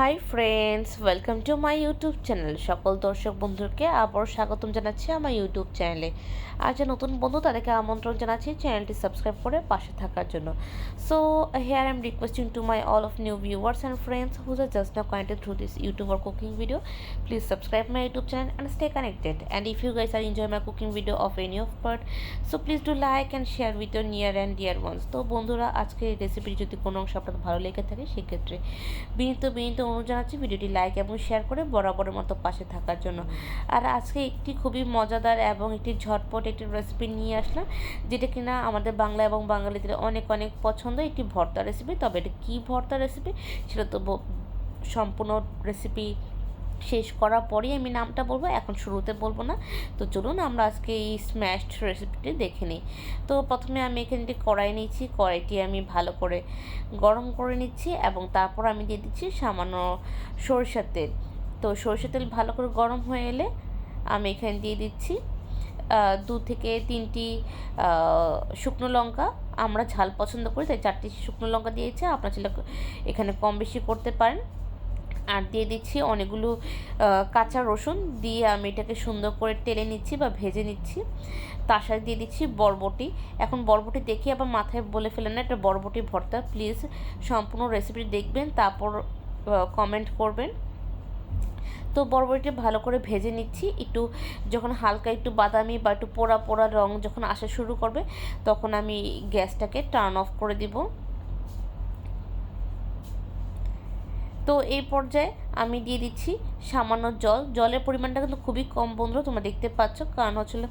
Hi friends welcome to my YouTube channel সকল দর্শক বন্ধুকে আবার স্বাগতম জানাচ্ছি আমার ইউটিউব চ্যানেলে আর যে নতুন বন্ধু, তাদেরকে আমন্ত্রণ জানাচ্ছি চ্যানেলটি সাবস্ক্রাইব করে পাশে থাকার জন্য। So here I am requesting to my all of new viewers and friends whose are just now connected through this YouTube or cooking video, please subscribe my youtube channel and stay connected and if you guys are enjoy my cooking video of any of part, so please do like and share with your near and dear ones তো বন্ধুরা, আজকে এই রেসিপিটি যদি কোনো অংশ আপনাদের ভালো লেগে থাকে, সেক্ষেত্রে বিনীত বিনীত অনুরোধ জানাচ্ছি ভিডিওটি লাইক এবং শেয়ার করে বরাবরের মতো পাশে থাকার জন্য। আর আজকে একটি খুবই মজাদার এবং একটি ঝটপট একটি রেসিপি নিয়ে আসলাম, যেটা কিনা আমাদের বাংলা এবং বাঙালিদের অনেক অনেক পছন্দ একটি ভর্তা রেসিপি তবে এটা কী ভর্তা রেসিপি সেটা তো সম্পূর্ণ রেসিপি শেষ করার পরেই আমি নামটা বলব, এখন শুরুতে বলব না। তো চলুন আমরা আজকে এই স্ম্যাশড রেসিপিটি দেখে নিই। তো প্রথমে আমি এখানে একটি কড়াই নিচ্ছি কড়াইটি আমি ভালো করে গরম করে নিচ্ছি এবং তারপর আমি দিয়ে দিচ্ছি সামান্য সরিষার তেল। তো সরিষার তেল ভালো করে গরম হয়ে এলে আমি এখানে দিয়ে দিচ্ছি দু থেকে তিনটি শুকনো লঙ্কা। আমরা ঝাল পছন্দ করি, তাই চারটি শুকনো লঙ্কা দিয়েছি। আপনার ছেলে এখানে কম বেশি করতে পারেন। আর দিয়ে দিচ্ছি অনেকগুলো কাঁচা রসুন। দিয়ে আমি এটাকে সুন্দর করে টেলে নিচ্ছি বা ভেজে নিচ্ছি। তার সাথে দিয়ে দিচ্ছি বরবটি। এখন বরবটি দেখে আবার মাথায় বলে ফেলেন না, এটা বরবটি ভর্তা। প্লিজ সম্পূর্ণ রেসিপিটি দেখবেন, তারপর কমেন্ট করবেন। তো বরবটিটা ভালো করে ভেজে নিচ্ছি। একটু যখন হালকা একটু বাদামি বা একটু পোড়া পোড়া রং যখন আসা শুরু করবে, তখন আমি গ্যাসটাকে টার্ন অফ করে দিব। তো এই পর্যায়ে আমি দিয়ে দিচ্ছি সামান্য জল। জলের পরিমাণটা কিন্তু খুবই কম বন্ধু তোমরা দেখতে পাচ্ছ। কারণ হচ্ছিল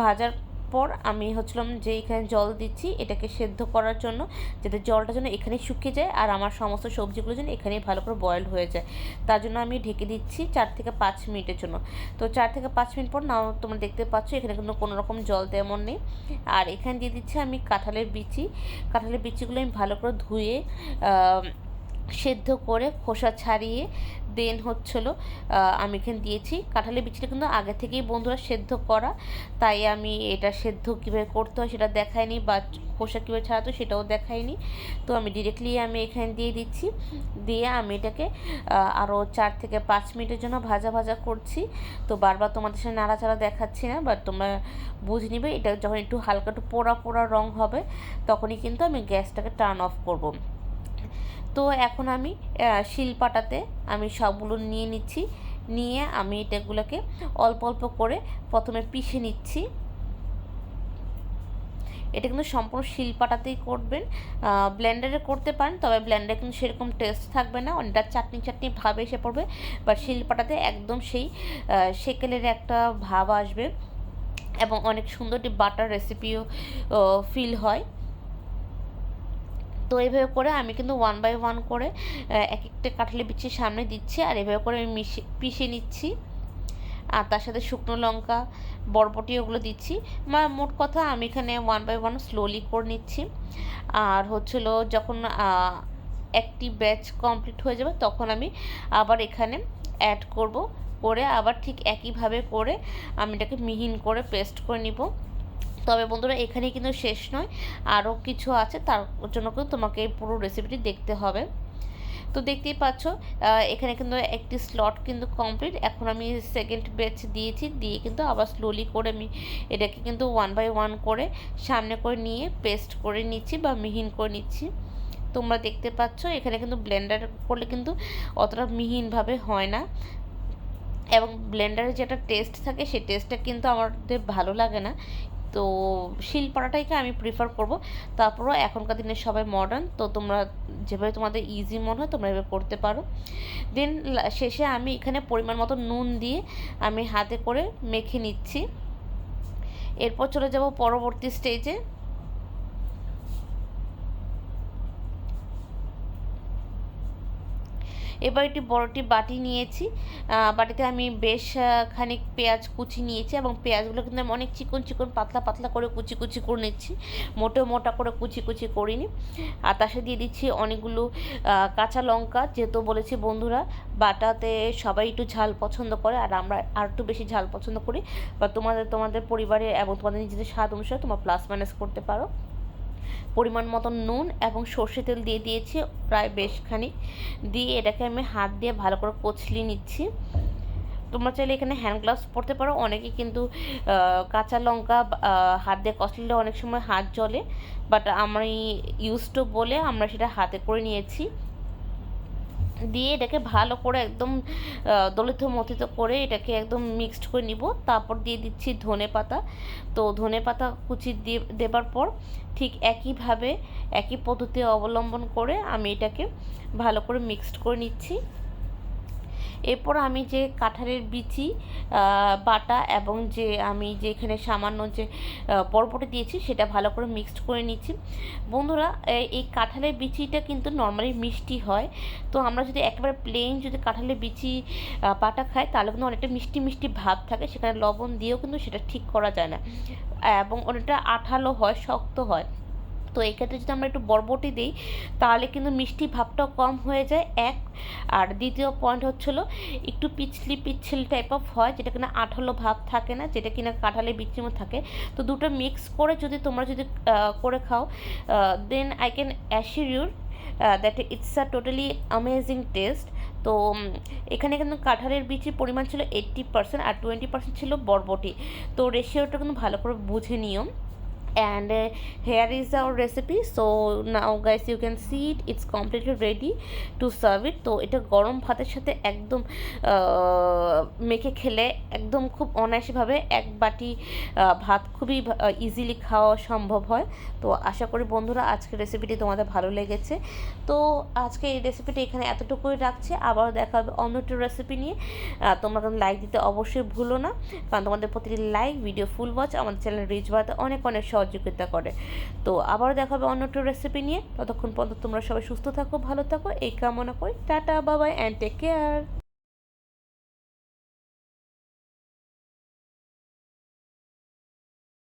ভাজার পর আমি হচ্ছিলাম যে এখানে জল দিচ্ছি, এটাকে সেদ্ধ করার জন্য, যাতে জলটা যেন এখানে শুকিয়ে যায় আর আমার সমস্ত সবজিগুলো যেন এখানেই ভালো করে বয়েল হয়ে যায়। তার জন্য আমি ঢেকে দিচ্ছি চার থেকে পাঁচ মিনিটের জন্য। তো চার থেকে পাঁচ মিনিট পর নাও তোমরা দেখতে পাচ্ছ, এখানে কিন্তু কোনো রকম জল তেমন নেই। আর এখানে দিয়ে দিচ্ছি আমি কাঁঠালের বিচি। কাঁঠালের বিচিগুলো আমি ভালো করে ধুয়ে সেদ্ধ করে খোসা ছাড়িয়ে দেন হচ্ছিল আমি এখানে দিয়েছি। কাঁঠালের বিচিটা কিন্তু আগে থেকেই বন্ধুরা সেদ্ধ করা, তাই আমি এটা সেদ্ধ কীভাবে করতে হয় সেটা দেখায়নি বা খোসা কীভাবে ছাড়াতো সেটাও দেখায়নি তো আমি ডিরেক্টলি আমি এখানে দিয়ে দিচ্ছি। দিয়ে আমি এটাকে আরও চার থেকে পাঁচ মিনিটের জন্য ভাজা ভাজা করছি। তো বারবার তোমাদের সাথে নাড়াচাড়া দেখাচ্ছি না বাট তোমরা বুঝে নিবে, এটা যখন একটু হালকা একটু পোড়া পোড়া রং হবে, তখনই কিন্তু আমি গ্যাসটাকে টার্ন অফ করব। তো এখন আমি শিলপাটাতে আমি সবগুলো নিয়ে নিচ্ছি। নিয়ে আমি এটাগুলোকে অল্প অল্প করে প্রথমে পিষে নিচ্ছি। এটা কিন্তু সম্পূর্ণ শিলপাটাতেই করবেন। ব্লেন্ডারে করতে পারেন, তবে ব্লেন্ডারে কিন্তু সেরকম টেস্ট থাকবে না। অনেকটা চাটনি চাটনি ভাব এসে পড়বে। বাট শিলপাটাতে একদম সেই সেকেলের একটা ভাব আসবে। এবং অনেক সুন্দর একটি বাটার রেসিপিও ফিল হয়। তো এইভাবে করে আমি কিন্তু ওয়ান বাই ওয়ান করে এক একটা কাঁঠালি বিচি সামনে দিচ্ছি আর এভাবে করে আমি মিশে, পিষে নিচ্ছি। আর তার সাথে শুকনো লঙ্কা, বরবটি ওগুলো দিচ্ছি। মোট কথা আমি এখানে ওয়ান বাই ওয়ান স্লোলি করে নিচ্ছি। আর হচ্ছিল যখন একটি ব্যাচ কমপ্লিট হয়ে যাবে তখন আমি আবার এখানে অ্যাড করব। করে আবার ঠিক একইভাবে করে আমি এটাকে মিহিন করে পেস্ট করে নিব। তবে বন্ধুরা এখানে কিন্তু শেষ নয়। আরও কিছু আছে, তার জন্য কিন্তু তোমাকে এই পুরো রেসিপিটি দেখতে হবে। তো দেখতেই পাচ্ছ এখানে কিন্তু একটি স্লট কিন্তু কমপ্লিট এখন আমি সেকেন্ড ব্যাচ দিয়েছি, দিয়ে কিন্তু আবার স্লোলি করে আমি এটাকে কিন্তু ওয়ান বাই ওয়ান করে সামনে করে নিয়ে পেস্ট করে নিচ্ছি বা মিহিন করে নিচ্ছি। তোমরা দেখতে পাচ্ছ, এখানে কিন্তু ব্লেন্ডার করলে কিন্তু অতটা মিহিনভাবে হয় না। এবং ব্লেন্ডারে একটা টেস্ট থাকে, সেই টেস্টটা কিন্তু আমাদের ভালো লাগে না। তো শিল শিলপাটাটাইকে আমি প্রিফার করব। তারপরও এখনকার দিনে সবাই মডার্ন তো তোমরা যেভাবে তোমাদের ইজি মনে হয় তোমরা এভাবে করতে পারো। দেন শেষে আমি এখানে পরিমাণ মতো নুন দিয়ে আমি হাতে করে মেখে নিচ্ছি। এরপর চলে যাব পরবর্তী স্টেজে এবার একটি বড়টি বাটি নিয়েছি। বাটিতে আমি বেশ খানিক পেঁয়াজ কুচি নিয়েছি এবং পেঁয়াজগুলো কিন্তু আমি অনেক চিকন চিকন, পাতলা পাতলা করে কুচি কুচি করে নিচ্ছি। মোটেও মোটা করে কুচি কুচি করিনি। আর তার সাথে দিয়ে দিচ্ছি অনেকগুলো কাঁচা লঙ্কা, যেহেতু বলেছি বন্ধুরা, বাটাতে সবাই একটু ঝাল পছন্দ করে আর আমরা আর একটু বেশি ঝাল পছন্দ করি। বা তোমাদের তোমাদের পরিবারে এবং তোমাদের নিজেদের স্বাদ অনুসারে তোমরা প্লাস মাইনাস করতে পারো। পরিমাণ মতন নুন এবং সর্ষে তেল দিয়ে দিয়েছি প্রায় বেশখানি দিয়ে এটাকে আমি হাত দিয়ে ভালো করে কচলিয়ে নিচ্ছি। তোমরা চাইলে এখানে হ্যান্ড গ্লাভস পরতে পারো, অনেকে কিন্তু কাঁচা লঙ্কা হাত দিয়ে কচলিলে অনেক সময় হাত জ্বলে বাট আমি ইউজ টু বলে আমরা সেটা হাতে করে নিয়েছি। দিয়ে এটাকে ভালো করে একদম দলিত মথিত করে এটাকে একদম মিক্সড করে নিব। তারপর দিয়ে দিচ্ছি ধনে পাতা। তো ধনে পাতা কুচি দিয়ে দেবার পর ঠিক একইভাবে, একই পদ্ধতি অবলম্বন করে আমি এটাকে ভালো করে মিক্সড করে নিচ্ছি। এরপর আমি যে কাঁঠালের বিচি বাটা এবং যে আমি যে এখানে সামান্য যে পরপটে দিয়েছি সেটা ভালো করে মিক্সড করে নিচ্ছি। বন্ধুরা এই কাঁঠালের বিচিটা কিন্তু নর্মালি মিষ্টি হয়। তো আমরা যদি একেবারে প্লেন যদি কাঁঠালের বিচি বাটা খাই, তাহলে কিন্তু অনেকটা মিষ্টি মিষ্টি ভাব থাকে। সেখানে লবণ দিয়েও কিন্তু সেটা ঠিক করা যায় না। এবং অনেকটা আঠালো হয়, শক্ত হয়। তো এই ক্ষেত্রে যদি আমরা একটু বরবটি দিই, তাহলে কিন্তু মিষ্টি ভাবটাও কম হয়ে যায়, এক। আর দ্বিতীয় পয়েন্ট হচ্ছিল, একটু পিছলি পিছলি টাইপ অফ হয়, যেটা কিনা আঠালো ভাব থাকে না, যেটা কিনা কাঁঠালে বিচির মধ্যে থাকে। তো দুটো মিক্স করে যদি তোমরা যদি করে খাও then I can assure your that it's a totally amazing taste তো এখানে কিন্তু কাঁঠালের বিচির পরিমাণ ছিল এইট্টি পার্সেন্ট আর টোয়েন্টি পার্সেন্ট ছিল বরবটি। তো রেশিওটা কিন্তু ভালো করে বুঝে নিও। And uh, here is our recipe. So now guys you can see it. It's completely ready to serve it. তো এটা গরম ভাতের সাথে একদম মেখে খেলে একদম খুব অনায়াসভাবে এক বাটি ভাত খুবই ইজিলি খাওয়া সম্ভব হয়। তো আশা করি বন্ধুরা আজকের রেসিপিটি তোমাদের ভালো লেগেছে। তো আজকে এই রেসিপিটি এখানে এতটুকুই রাখছি। আবার দেখা হবে অন্য একটু রেসিপি নিয়ে। তোমরা কিন্তু লাইক দিতে অবশ্যই ভুলো না। কারণ তোমাদের প্রতিটি লাইক ভিডিও ফুল ওয়াচ আমাদের চ্যানেল রিচ বাড়াতে অনেক অনেক সহযোগিতা করে। তো আবারও দেখাবে অন্য একটা রেসিপি নিয়ে। ততক্ষণ পর্যন্ত তোমরা সবাই সুস্থ থাকো, ভালো থাকো, এই কামনা করি। টাটা বাবাই অ্যান্ড টেক কেয়ার